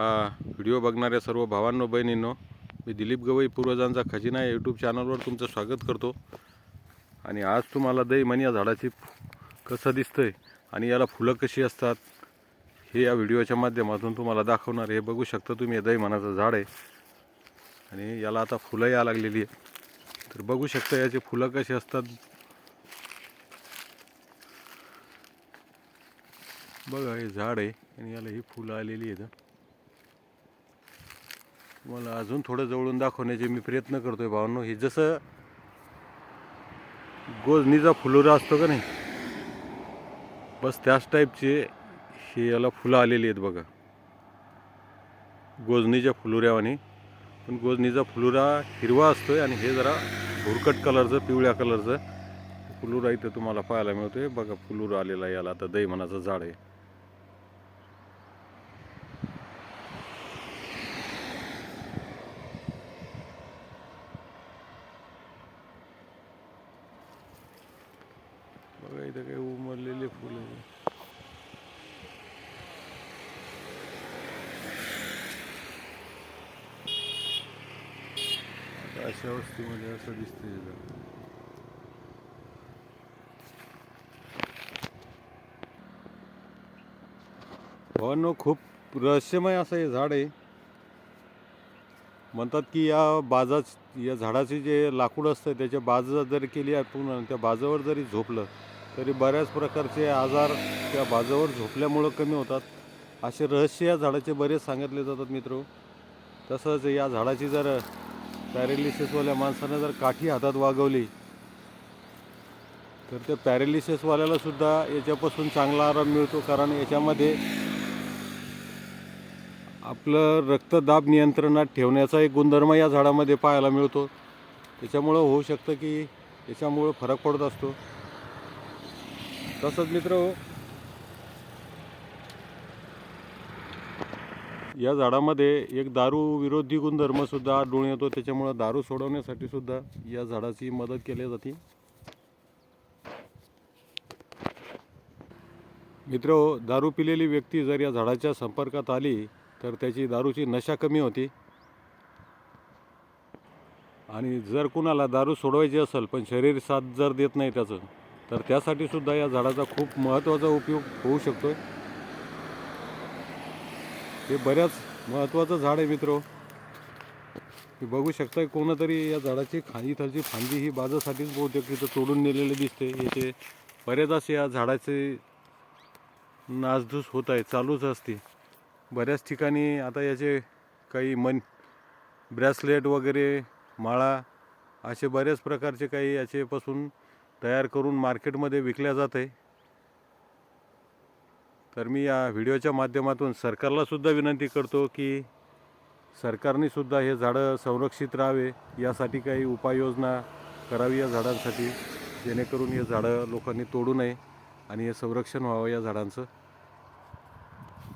हा व्हिडिओ बघणाऱ्या सर्व भावांनो बहिणींनो मी दिलीप गवई पूर्वजांचा खजिना या यूट्यूब चॅनलवर तुमचं स्वागत करतो. आणि आज तुम्हाला दैमन या झाडाची कसं दिसतंय आणि याला फुलं कशी असतात हे या व्हिडिओच्या माध्यमातून तुम्हाला दाखवणार हे बघू शकता तुम्ही हे दहीमनाचं झाड आहे. आणि याला आता फुलं या लागलेली आहे तर बघू शकता याची फुलं कशी असतात. बघा हे झाड आहे आणि याला ही फुलं आलेली आहेत. तुम्हाला अजून थोडं जवळून दाखवण्याचे मी प्रयत्न करतोय भावांनो. हे जसं गोजनीचा फुलोरा असतो का नाही? बस त्याच टाईपचे हे याला फुलं आलेली आहेत बघा. गोजनीच्या फुलोऱ्यावानी. पण गोजनीचा फुलोरा हिरवा असतोय आणि हे जरा भुरकट कलरचं पिवळ्या कलरचं फुलोरा इथं तुम्हाला पाहायला मिळतोय. बघा फुलोरा आलेला आहे याला. आता दैमनाचं झाड आहे बघा इथं काही उमरलेले फुलं आहे. आता अशा अवस्थेमध्ये असं दिसतंय इथं. भावांनो खूप रहस्यमय असं हे झाड आहे. म्हणतात की या बाजाच या झाडाचे जे लाकूड असतं त्याच्या बाजा जरी केली आपण त्या बाजावर जरी झोपलं तरी बऱ्याच प्रकारचे आजार त्या बाजावर झोपल्यामुळं कमी होतात. असे रहस्य या झाडाचे बरेच सांगितले जातात मित्र. तसंच या झाडाची जर पॅरेलिसिसवाल्या माणसानं जर काठी हातात वागवली तर त्या पॅरेलिसिसवाल्याला सुद्धा याच्यापासून चांगला आराम मिळतो कारण याच्यामध्ये आपलं रक्तदाब नियंत्रणात ठेवण्याचा एक गुणधर्म या झाडामध्ये पाहायला मिळतो. त्याच्यामुळं होऊ शकतं की याच्यामुळं फरक पडत असतो. तसंच मित्र या झाडामध्ये एक दारू विरोधी गुणधर्मसुद्धा आढळून येतो. त्याच्यामुळं दारू सोडवण्यासाठी सुद्धा या झाडाची मदत केली जाते. मित्र दारू पिलेली व्यक्ती जर या झाडाच्या संपर्कात आली तर त्याची दारूची नशा कमी होती. आणि जर कुणाला दारू सोडवायची असेल पण शरीर साथ जर देत नाही त्याचं तर त्यासाठी सुद्धा या झाडाचा खूप महत्त्वाचा उपयोग होऊ शकतो हे बऱ्याच महत्त्वाचं झाड आहे मित्र. हे बघू शकता कोणतरी या झाडाची खांदी इथलची फांदी ही बाजासाठीच बहुतेक तिथं तोडून नेलेले दिसते. याचे बऱ्याच असे या झाडाचे नासधूस होत आहे चालूच असते. बऱ्याच ठिकाणी आता याचे काही मन ब्रॅसलेट वगैरे माळा असे बऱ्याच प्रकारचे काही याचेपासून तयार करून मार्केटमध्ये विकल्या जात आहे. तर मी या व्हिडिओच्या माध्यमातून सरकारलासुद्धा विनंती करतो की सरकारनेसुद्धा हे झाडं संरक्षित राहावे यासाठी काही उपाययोजना करावी या झाडांसाठी जेणेकरून हे झाडं लोकांनी तोडू नये आणि हे संरक्षण व्हावं या झाडांचं.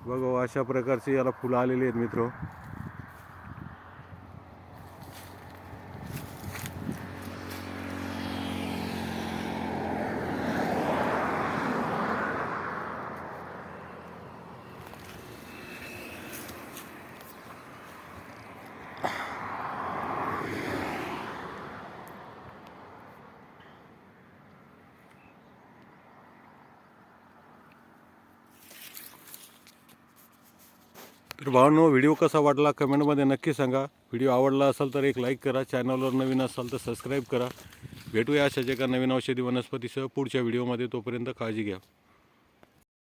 बघा हो, अशा प्रकारचे याला फुलं आलेली आहेत मित्र. तर भावांनो व्हिडिओ कसा वाटला कमेंटमध्ये नक्की सांगा. व्हिडिओ आवडला असेल तर एक लाईक करा. चॅनलवर नवीन असाल तर सबस्क्राईब करा. भेटूया अशाच एका नवीन औषधी वनस्पतीसह पुढच्या व्हिडिओमध्ये. तोपर्यंत काळजी घ्या.